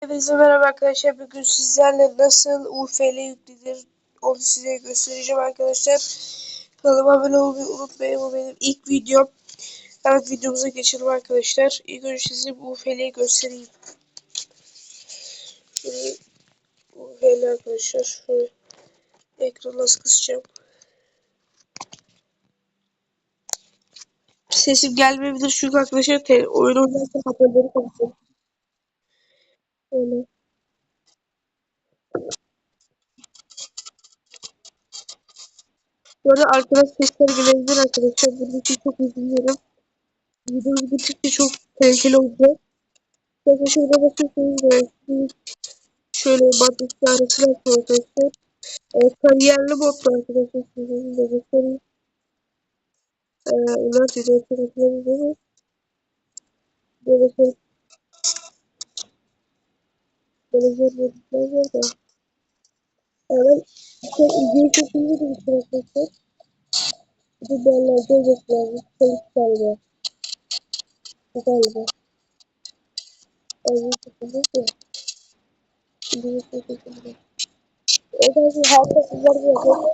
Hepinize merhaba arkadaşlar. Bugün sizlerle nasıl UFL yüklenir onu size göstereceğim arkadaşlar. Kanalıma abone olmayı unutmayın. Bu benim ilk videom. Evet videomuza geçelim arkadaşlar. İlk önce size UFL'yi göstereyim. Şöyle UFL arkadaşlar. Şöyle ekranı nasıl kısacağım. Sesim gelmeyebilir çünkü arkadaşlar oyun oynarken hoparlörü kapatıyorum. Öyle. Böyle arkadaş sesleri gelebilir arkadaşlar. Bunun için çok üzülüyorum. Videomuz bittikçe çok tehlikeli olacak. Bakın şurada bakıyorsunuz da şöyle maddesi arasına arkadaşlar. E, kariyerli modlu arkadaşlar. Sizin de göstereyim. E, video taraflarını değil? Böyle şey böyle şey var da. Evet. Çok ilgili iyi bir şey arkadaşlar. Bu derlerde olacaklar. Polis galiba. Galiba. Evet. Evet. Evet. O da bir halka sizler yapıyor.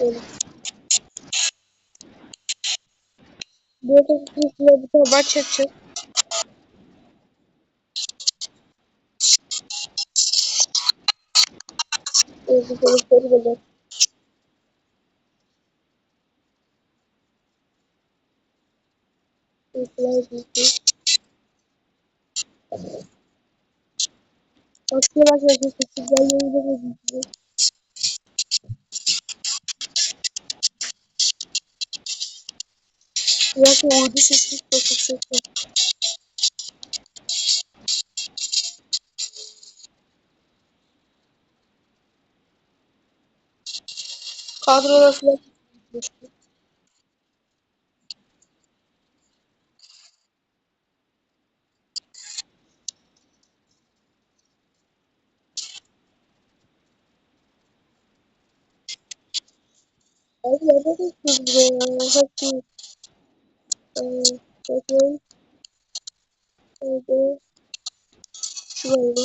Böyle. Bu arada sizinle bir tane maç yapacağız. Evet, bu polisleri de var. Polisler de var. Aslında bak arkadaşlar sizler yayında da gidiyor. Zaten uydu sesi çok yüksek. Kadrolar falan. Abi nerede geçiyoruz ya? Hadi. Ee, Hadi. Hadi. Şu galiba.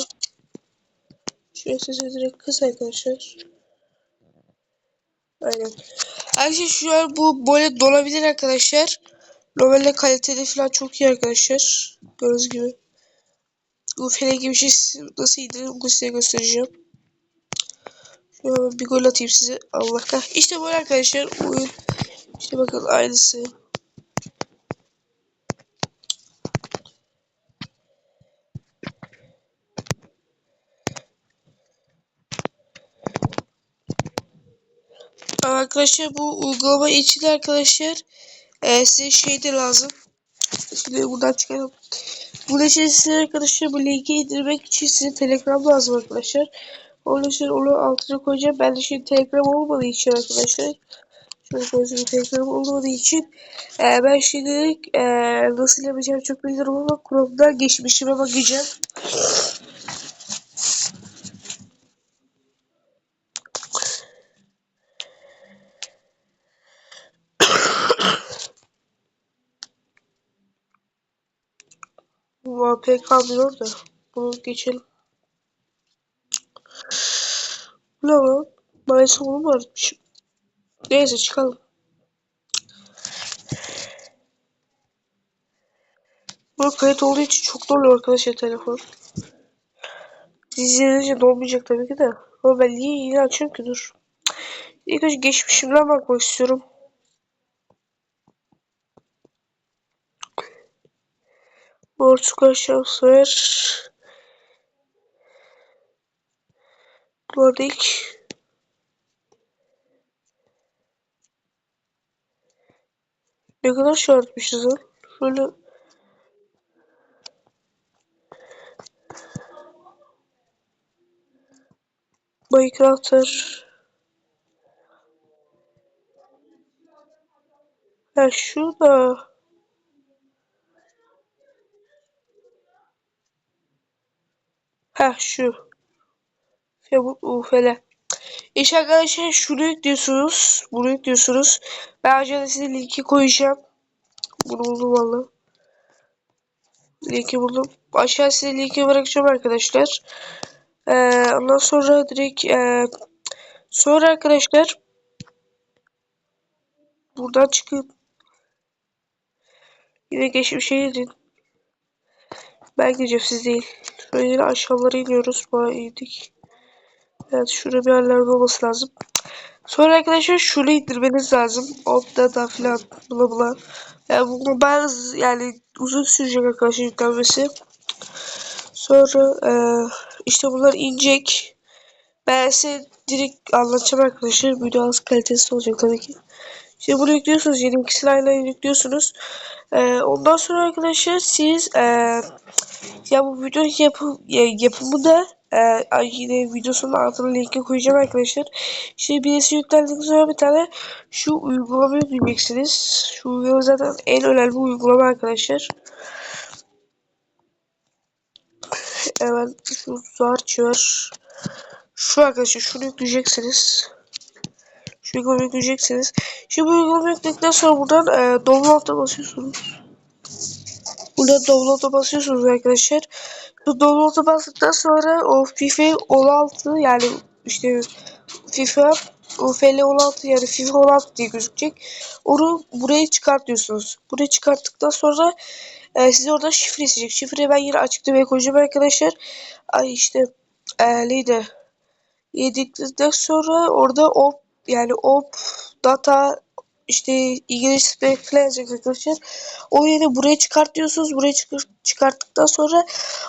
Şuraya sesi direkt kıs arkadaşlar. Aynen. Arkadaşlar şu an bu böyle dolabilir arkadaşlar. Normalde kaliteli falan çok iyi arkadaşlar. Gördüğünüz gibi. Bu fele gibi şey nasıl iyidir bunu size göstereceğim. Şöyle bir gol atayım size. Allah kah. İşte böyle arkadaşlar. Oyun. İşte bakın aynısı. Arkadaşlar bu uygulama için arkadaşlar e, size şey de lazım. Şimdi buradan çıkalım. Bunun için size arkadaşlar bu linki indirmek için size telegram lazım arkadaşlar. Onun için onu altına koyacağım. Ben de şimdi telegram olmadığı için arkadaşlar. Şöyle koyacağım telegram olmadığı için. E, ben şimdi e, nasıl yapacağım çok bilmiyorum ama Chrome'dan geçmişime bakacağım. AP kalmıyor da. Bunu geçelim. Ne lan? Maalesef onu mu arıtmışım? Neyse çıkalım. Bu kayıt olduğu için çok doluyor arkadaşlar telefon. İzleyince dolmayacak tabii ki de. Ama ben niye yine açıyorum ki dur. İlk önce geçmişimden bakmak istiyorum. Portugal şanslar. İlk ne kadar şey artmışız lan. Şöyle Minecraft'ır. Ha şu. Ha şu. Febut ufele. İşte arkadaşlar şunu yüklüyorsunuz. Bunu yüklüyorsunuz. Ben aşağıda size linki koyacağım. Bunu buldum valla. Linki buldum. Aşağı size linki bırakacağım arkadaşlar. Ee, ondan sonra direkt e, sonra arkadaşlar buradan çıkıp yine geçmişe gidin. Ben gideceğim siz değil. Yine aşağılara iniyoruz. Bayağı indik. Evet şurada bir yerlerde olması lazım. Sonra arkadaşlar şunu indirmeniz lazım. Opta da filan bla bla. Yani bunu bayağı yani uzun sürecek arkadaşlar yüklenmesi. Sonra e, işte bunlar inecek. Ben size direkt anlatacağım arkadaşlar. Video kalitesi olacak tabii ki. Şimdi bunu yüklüyorsunuz. Yeni ikisini aynı anda yüklüyorsunuz. E, ondan sonra arkadaşlar siz e, ya bu video yapı, ya, yapımı da e, yine videosunun altına linki koyacağım arkadaşlar. Şimdi birisi yüklendikten sonra bir tane şu uygulamayı yükleyeceksiniz. Şu uygulama zaten en önemli uygulama arkadaşlar. Hemen şu Zarcher. Şu arkadaşlar şunu yükleyeceksiniz. Şu uygulamayı yükleyeceksiniz. Şimdi bu uygulamayı yükledikten sonra buradan e, download'a basıyorsunuz. Burada download'a basıyorsunuz arkadaşlar. Bu download'a bastıktan sonra o FIFA 16 yani işte FIFA UFL 16 yani FIFA 16 diye gözükecek. Onu buraya çıkartıyorsunuz. Buraya çıkarttıktan sonra e, size orada şifre isteyecek. Şifreyi ben yine açıklamaya koyacağım arkadaşlar. Ay işte e, neydi? Yedikten sonra orada op yani op data işte İngiliz falan yazacak arkadaşlar. O yeri buraya çıkartıyorsunuz. Buraya çıkar çıkarttıktan sonra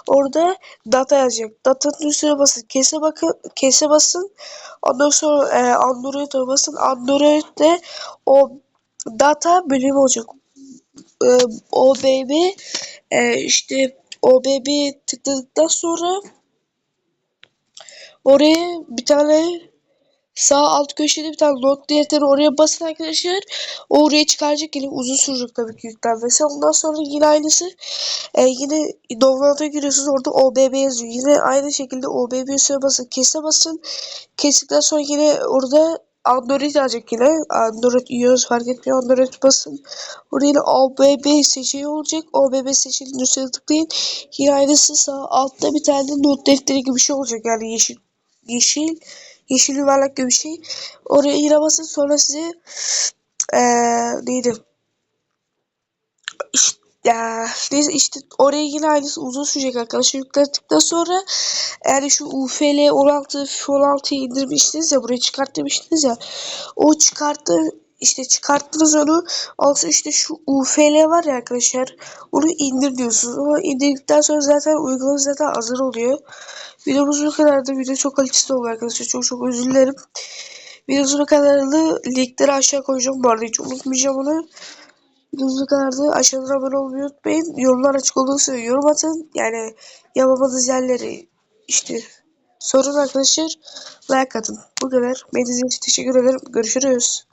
orada data yazacak. Datanın üstüne basın. Kese bakın. Kese basın. Ondan sonra e, Android'e basın. Android'de o data bölümü olacak. E, OBB e, işte OBB tıkladıktan sonra oraya bir tane Sağ alt köşede bir tane not defteri oraya basın arkadaşlar. O oraya çıkaracak yine uzun sürecek tabii ki yüklenmesi. Ondan sonra yine aynısı. E, yine download'a giriyorsunuz orada OBB yazıyor. Yine aynı şekilde OBB üstüne basın. Kese basın. Kestikten sonra yine orada Android alacak yine. Android iOS fark etmiyor. Android basın. Orada yine OBB seçeneği olacak. OBB seçeneğinin üstüne tıklayın. Yine aynısı sağ altta bir tane not defteri gibi bir şey olacak. Yani yeşil yeşil yeşil yuvarlak gibi bir şey. Oraya basın sonra size ee, neydi? İşte, ya, neyse işte oraya yine aynısı uzun sürecek arkadaşlar. Yükledikten sonra yani şu UFL 16 16'yı indirmiştiniz ya buraya çıkart demiştiniz ya. O çıkarttı işte çıkarttınız onu. Olsa işte şu UFL var ya arkadaşlar. Onu indir diyorsunuz. Ama indirdikten sonra zaten uygulama zaten hazır oluyor. Videomuz bu kadardı. Video çok kaliteli oldu arkadaşlar. Çok çok özür dilerim. Videomuz bu kadardı. Linkleri aşağı koyacağım. Bu arada hiç unutmayacağım onu. Videomuz bu kadardı. Aşağıdan abone olmayı unutmayın. Yorumlar açık olursa yorum atın. Yani yapamadığınız yerleri işte sorun arkadaşlar. Like atın. Bu kadar. Beni için teşekkür ederim. Görüşürüz.